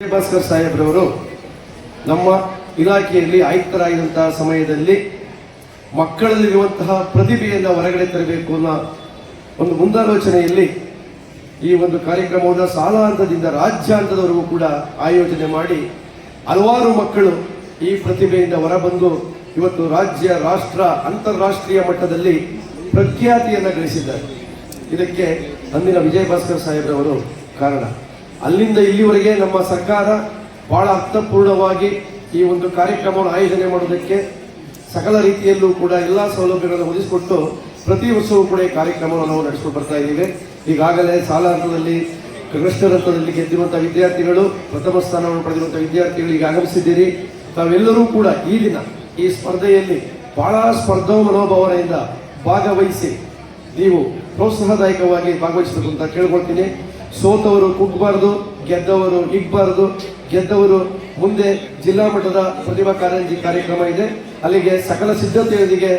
ಭಾಸ್ಕರ್ ಸಾಹೇಬ್ರವರು ನಮ್ಮ ಇಲಾಖೆಯಲ್ಲಿ ಆಯುಕ್ತರಾಗಿದ್ದಂತಹ ಸಮಯದಲ್ಲಿ ಮಕ್ಕಳಲ್ಲಿರುವಂತಹ ಪ್ರತಿಭೆಯನ್ನು ಹೊರಗಡೆ ತರಬೇಕು ಅನ್ನೋ ಒಂದು ಮುಂದಾಲೋಚನೆಯಲ್ಲಿ ಈ ಒಂದು ಕಾರ್ಯಕ್ರಮವನ್ನು ಸಾಲಾಂತದಿಂದ ರಾಜ್ಯ ಹಂತದವರೆಗೂ ಕೂಡ ಆಯೋಜನೆ ಮಾಡಿ ಹಲವಾರು ಮಕ್ಕಳು ಈ ಪ್ರತಿಭೆಯಿಂದ ಹೊರಬಂದು ಇವತ್ತು ರಾಜ್ಯ, ರಾಷ್ಟ್ರ, ಅಂತಾರಾಷ್ಟ್ರೀಯ ಮಟ್ಟದಲ್ಲಿ ಪ್ರಖ್ಯಾತಿಯನ್ನು ಗಳಿಸಿದ್ದಾರೆ. ಇದಕ್ಕೆ ಅಂದಿನ ವಿಜಯ ಭಾಸ್ಕರ್ ಸಾಹೇಬ್ರವರು ಕಾರಣ. ಅಲ್ಲಿಂದ ಇಲ್ಲಿವರೆಗೆ ನಮ್ಮ ಸರ್ಕಾರ ಬಹಳ ಅರ್ಥಪೂರ್ಣವಾಗಿ ಈ ಒಂದು ಕಾರ್ಯಕ್ರಮವನ್ನು ಆಯೋಜನೆ ಮಾಡೋದಕ್ಕೆ ಸಕಲ ರೀತಿಯಲ್ಲೂ ಕೂಡ ಎಲ್ಲ ಸೌಲಭ್ಯಗಳನ್ನು ಒದಗಿಸಿಕೊಟ್ಟು ಪ್ರತಿ ವರ್ಷವೂ ಕೂಡ ಈ ಕಾರ್ಯಕ್ರಮವನ್ನು ನಾವು ನಡೆಸ್ಕೊಂಡು ಬರ್ತಾ ಇದ್ದೀವಿ. ಈಗಾಗಲೇ ಸಾಲ ಹಂತದಲ್ಲಿ ಕೃಷ್ಣ ಹಂತದಲ್ಲಿ ಗೆದ್ದಿರುವಂಥ ವಿದ್ಯಾರ್ಥಿಗಳು, ಪ್ರಥಮ ಸ್ಥಾನವನ್ನು ಪಡೆದಿರುವಂಥ ವಿದ್ಯಾರ್ಥಿಗಳು ಈಗ ಆಗಮಿಸಿದ್ದೀರಿ. ತಾವೆಲ್ಲರೂ ಕೂಡ ಈ ದಿನ ಈ ಸ್ಪರ್ಧೆಯಲ್ಲಿ ಬಹಳ ಸ್ಪರ್ಧಾ ಮನೋಭಾವನೆಯಿಂದ ಭಾಗವಹಿಸಿ ನೀವು ಪ್ರೋತ್ಸಾಹದಾಯಕವಾಗಿ ಭಾಗವಹಿಸಬೇಕು ಅಂತ ಕೇಳ್ಕೊಳ್ತೀನಿ. ಸೋತವರು ಕುಗ್ಬಾರ್ದು, ಗೆದ್ದವರು ಇಗ್ಬಾರ್ದು ಗೆದ್ದವರು ಮುಂದೆ ಜಿಲ್ಲಾ ಮಟ್ಟದ ಪ್ರತಿಭಾ ಕಾರಂಜಿ ಕಾರ್ಯಕ್ರಮ ಇದೆ. ಅಲ್ಲಿಗೆ ಸಕಲ ಸಿದ್ಧತೆಯೊಂದಿಗೆ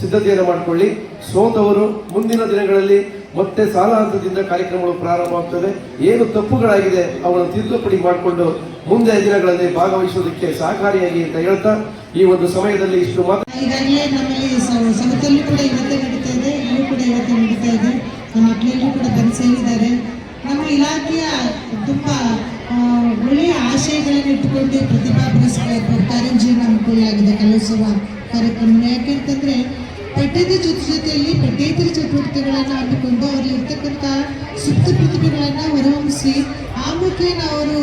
ಸಿದ್ಧತೆಯನ್ನು ಮಾಡಿಕೊಳ್ಳಿ. ಸೋತವರು ಮುಂದಿನ ದಿನಗಳಲ್ಲಿ ಮತ್ತೆ ಸಾಲ ಹಂತದಿಂದ ಕಾರ್ಯಕ್ರಮಗಳು ಪ್ರಾರಂಭವಾಗ್ತದೆ ಏನು ತಪ್ಪುಗಳಾಗಿದೆ ಅವನ್ನು ತಿದ್ದುಪಡಿ ಮಾಡಿಕೊಂಡು ಮುಂದೆ ದಿನಗಳಲ್ಲಿ ಭಾಗವಹಿಸುವುದಕ್ಕೆ ಸಹಕಾರಿಯಾಗಿ ಅಂತ ಹೇಳ್ತಾ, ಈ ಒಂದು ಸಮಯದಲ್ಲಿ ಇಷ್ಟು ಮಾತ್ರ. ಈಗಾಗಲೇ ನಮ್ಮಲ್ಲಿ ಸಮಿತಿಯಲ್ಲೂ ಕೂಡ ಇವತ್ತೇ ನಡೀತಾ ಇದೆ ಕೂಡ ಇವತ್ತೇ ನಡೀತಾ ನಮ್ಮ ಕೂಡ ಬಂದು ನಮ್ಮ ಇಲಾಖೆಯ ತುಂಬ ಒಳ್ಳೆಯ ಆಶಯಗಳನ್ನು ಇಟ್ಟುಕೊಂಡು ಪ್ರತಿಭಾ ಪುರಸ್ಕಾರ ಕಾರಂಜಿಯನ್ನು ಆಗಿದೆ ಕಲಿಸುವ ಕಾರ್ಯಕ್ರಮ. ಯಾಕೆಂತಂದ್ರೆ, ಪಠ್ಯದ ಜೊತೆ ಜೊತೆಯಲ್ಲಿ ಪಠ್ಯೇತರ ಚಟುವಟಿಕೆಗಳನ್ನು ಹಾಕಿಕೊಂಡು ಅವರಲ್ಲಿ ಇರ್ತಕ್ಕಂಥ ಸುಪ್ತ ಪ್ರತಿಭೆಗಳನ್ನು ಹೊರಹೊಮ್ಮಿಸಿ, ಆ ಮುಖೇನ ಅವರು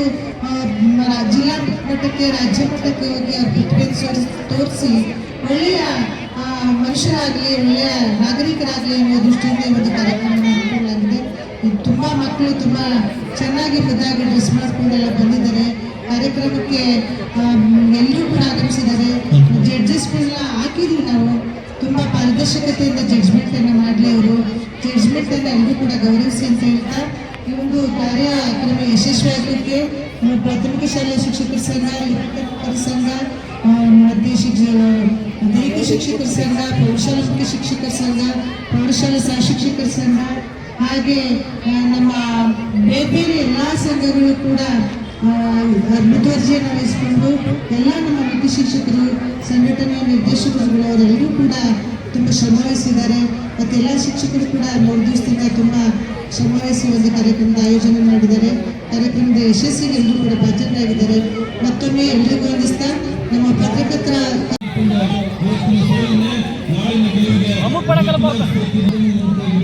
ಜಿಲ್ಲಾ ಮಟ್ಟಕ್ಕೆ, ರಾಜ್ಯ ಮಟ್ಟಕ್ಕೆ ಹೋಗಿ ಅವ್ರ ಪ್ರತಿಭೆ ತೋರಿಸಿ, ಒಳ್ಳೆಯ ಮನುಷ್ಯರಾಗಲಿ, ಒಳ್ಳೆಯ ನಾಗರಿಕರಾಗಲಿ ಅನ್ನೋ ದೃಷ್ಟಿಯಿಂದ ಒಂದು ಇದು ತುಂಬಾ ಮಕ್ಕಳು ತುಂಬಾ ಚೆನ್ನಾಗಿ ಮುದ್ದಾಗಿ ಡ್ರೆಸ್ ಮಾಡ್ಕೊಂಡೆಲ್ಲ ಬಂದಿದ್ದಾರೆ. ಕಾರ್ಯಕ್ರಮಕ್ಕೆ ಎಲ್ಲರೂ ಕೂಡ ಆಗಮಿಸಿದ್ದಾರೆ. ಜಡ್ಜಸ್ಗಳನ್ನ ಹಾಕಿದ್ವಿ ನಾವು. ತುಂಬಾ ಪಾರದರ್ಶಕತೆಯಿಂದ ಜಡ್ಜ್ಮೆಂಟ್ ಅನ್ನ ಮಾಡಲಿ ಅವರು. ಜಡ್ಜ್ಮೆಂಟ್ ಅನ್ನ ಎಲ್ಲರೂ ಕೂಡ ಗೌರವಿಸಿ ಅಂತ ಹೇಳ್ತಾ ಈ ಒಂದು ಕಾರ್ಯಕ್ರಮ ಯಶಸ್ವಿ ಆಗಲಿಕ್ಕೆ ನಮ್ಮ ಪ್ರಾಥಮಿಕ ಶಾಲೆಯ ಶಿಕ್ಷಕರ ಸಂಘ ಲಿಪಿಕರ ಸಂಘ ಮತ್ತೆ ಶಿಕ್ಷ ದೈಹಿಕ ಶಿಕ್ಷಕರ ಸಂಘ ಪ್ರೌಢಶಾಲಾ ಮುಖ್ಯ ಶಿಕ್ಷಕರ ಸಂಘ ಪ್ರೌಢಶಾಲಾ ಸಹ ಶಿಕ್ಷಕರ ಸಂಘ, ಹಾಗೆ ನಮ್ಮ ಬೇರೆ ಬೇರೆ ಎಲ್ಲ ಸಂಘಗಳು ಕೂಡ ಮುತುವರ್ಜಿಯನ್ನು ವಹಿಸಿಕೊಂಡು ಎಲ್ಲ ನಮ್ಮ ಮುಖ್ಯ ಶಿಕ್ಷಕರು, ಸಂಘಟನೆಯ ನಿರ್ದೇಶಕರುಗಳು ಅವರೆಲ್ಲರೂ ಕೂಡ ತುಂಬ ಶ್ರಮವಹಿಸಿದ್ದಾರೆ ಮತ್ತು ಎಲ್ಲ ಶಿಕ್ಷಕರು ಕೂಡ ಮೂರು ದಿವಸದಿಂದ ತುಂಬ ಶ್ರಮವಹಿಸಿ ಒಂದು ಕಾರ್ಯಕ್ರಮದ ಆಯೋಜನೆ ಮಾಡಿದ್ದಾರೆ. ಕಾರ್ಯಕ್ರಮದ ಯಶಸ್ಸಿಗೆ ಎಲ್ಲರೂ ಕೂಡ ಬಾಧ್ಯರಾಗಿದ್ದಾರೆ. ಮತ್ತೊಮ್ಮೆ ಎಲ್ಲರಿಗೂ ವಂದಿಸ್ತಾ ನಮ್ಮ ಪತ್ರಕರ್ತರ ಈ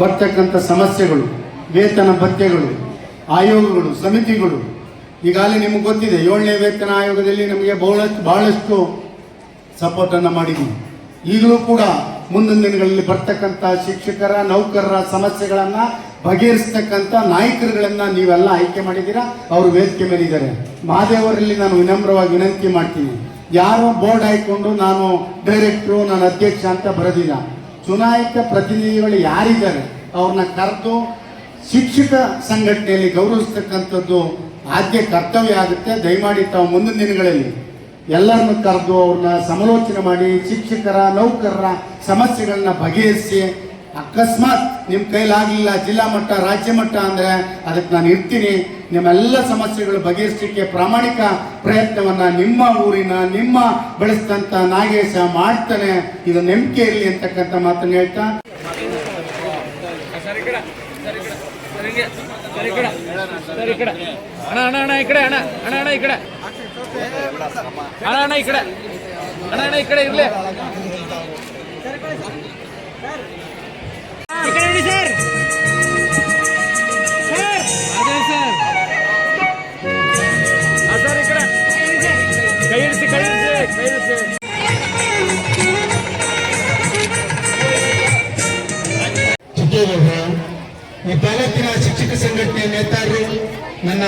ಬರ್ತಕ್ಕಂಥ ಸಮಸ್ಯೆಗಳು, ವೇತನ ಭತ್ಯೆಗಳು, ಆಯೋಗಗಳು, ಸಮಿತಿಗಳು, ಈಗಾಗಲೇ ನಿಮಗೆ ಗೊತ್ತಿದೆ, ಏಳನೇ ವೇತನ ಆಯೋಗದಲ್ಲಿ ನಮಗೆ ಬಹಳಷ್ಟು ಬಹಳಷ್ಟು ಸಪೋರ್ಟನ್ನು ಮಾಡಿದ್ದೀವಿ ಈಗಲೂ ಕೂಡ ಮುಂದಿನ ದಿನಗಳಲ್ಲಿ ಬರ್ತಕ್ಕಂಥ ಶಿಕ್ಷಕರ, ನೌಕರರ ಸಮಸ್ಯೆಗಳನ್ನು ಬಗೆಹರಿಸ್ತಕ್ಕಂಥ ನಾಯಕರುಗಳನ್ನು ನೀವೆಲ್ಲ ಆಯ್ಕೆ ಮಾಡಿದ್ದೀರಾ? ಅವರು ವೇದಿಕೆ ಮೇಲಿದ್ದಾರೆ ಮಹಾದೇವರಲ್ಲಿ ನಾನು ವಿನಮ್ರವಾಗಿ ವಿನಂತಿ ಮಾಡ್ತೀನಿ. ಯಾರೋ ಬೋರ್ಡ್ ಹಾಯ್ಕೊಂಡು ನಾನು ಡೈರೆಕ್ಟ್ರು, ನಾನು ಅಧ್ಯಕ್ಷ ಅಂತ ಬರೆದಿಲ್ಲ. ಚುನಾಯಿತ ಪ್ರತಿನಿಧಿಗಳು ಯಾರಿದ್ದಾರೆ? ಅವ್ರನ್ನ ಕರೆದು ಶಿಕ್ಷಕ ಸಂಘಟನೆಯಲ್ಲಿ ಗೌರವಿಸ್ತಕ್ಕಂಥದ್ದು ಆದ್ಯ ಕರ್ತವ್ಯ ಆಗುತ್ತೆ. ದಯಮಾಡಿ ತಾವು ಮುಂದಿನ ದಿನಗಳಲ್ಲಿ ಎಲ್ಲರನ್ನು ಕರೆದು ಅವ್ರನ್ನ ಸಮಾಲೋಚನೆ ಮಾಡಿ ಶಿಕ್ಷಕರ, ನೌಕರರ ಸಮಸ್ಯೆಗಳನ್ನ ಬಗೆಹರಿಸಿ ಅಕಸ್ಮಾತ್ ನಿಮ್ಮ ಕೈಲಾಗಲಿಲ್ಲ ಜಿಲ್ಲಾ ಮಟ್ಟ, ರಾಜ್ಯ ಮಟ್ಟ ಅಂದರೆ ಅದಕ್ಕೆ ನಾನು ಇರ್ತೀನಿ. ನಿಮ್ಮೆಲ್ಲ ಸಮಸ್ಯೆಗಳು ಬಗೆಹರಿಸಲಿಕ್ಕೆ ಪ್ರಾಮಾಣಿಕ ಪ್ರಯತ್ನವನ್ನ ನಿಮ್ಮ ಊರಿನ, ನಿಮ್ಮ ಬೆಳೆಸಿದಂಥ ನಾಗೇಶ ಮಾಡ್ತಾನೆ. ಇದು ನಂಬಿಕೆ ಇರಲಿ ಅಂತಕ್ಕಂಥ ಮಾತನ್ನು ಹೇಳ್ತಾ. ಅಣ್ಣ ಅಣ್ಣ ಈ ಕಡೆ ಅಣ್ಣ ಅಣ್ಣ, ಈ ಕಡೆ. ಅಣ್ಣ ಅಣ್ಣ, ಈ ಕಡೆ. ಅಣ್ಣ ಅಣ್ಣ, ಈ ಕಡೆ ಇರ್ಲಿ. ಈ ತಾಲೂಕಿನ ಶಿಕ್ಷಕ ಸಂಘಟನೆ ನೇತಾರರು ನನ್ನ